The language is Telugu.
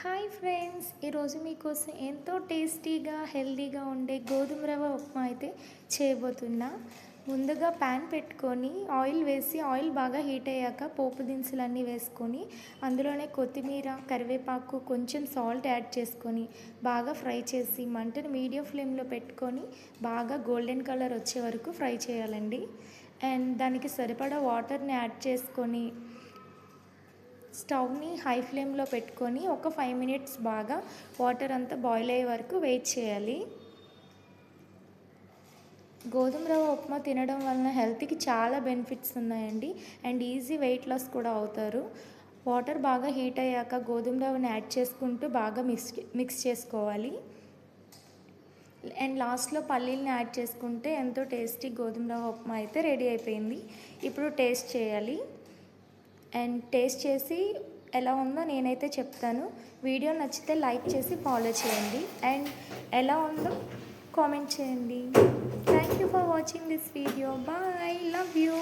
హాయ్ ఫ్రెండ్స్ ఈరోజు మీకోసం ఎంతో టేస్టీగా హెల్దీగా ఉండే గోధుమ రవ్వ ఉప్మా అయితే చేయబోతున్నా. ముందుగా ప్యాన్ పెట్టుకొని ఆయిల్ వేసి ఆయిల్ బాగా హీట్ అయ్యాక పోపు దినుసులన్నీ వేసుకొని అందులోనే కొత్తిమీర కరివేపాకు కొంచెం సాల్ట్ యాడ్ చేసుకొని బాగా ఫ్రై చేసి మంటను మీడియం ఫ్లేమ్లో పెట్టుకొని బాగా గోల్డెన్ కలర్ వచ్చే వరకు ఫ్రై చేయాలండి. అండ్ దానికి సరిపడా వాటర్ని యాడ్ చేసుకొని స్టవ్ని హై ఫ్లేమ్లో పెట్టుకొని ఒక ఫైవ్ మినిట్స్ బాగా వాటర్ అంతా బాయిల్ అయ్యే వరకు వెయిట్ చేయాలి. గోధుమ రవ్వ ఉప్మా తినడం వలన హెల్త్కి చాలా బెనిఫిట్స్ ఉన్నాయండి. అండ్ ఈజీ వెయిట్ లాస్ కూడా అవుతారు. వాటర్ బాగా హీట్ అయ్యాక గోధుమ రవ్వని యాడ్ చేసుకుంటూ బాగా మిక్స్ మిక్స్ చేసుకోవాలి. అండ్ లాస్ట్లో పల్లీలని యాడ్ చేసుకుంటే ఎంతో టేస్టీ గోధుమ రవ్వ ఉప్మా అయితే రెడీ అయిపోయింది. ఇప్పుడు టేస్ట్ చేయాలి. అండ్ టేస్ట్ చేసి ఎలా ఉందో నేనైతే చెప్తాను. వీడియో నచ్చితే లైక్ చేసి ఫాలో చేయండి. అండ్ ఎలా ఉందో కామెంట్ చేయండి. Thank you for watching this video bye love you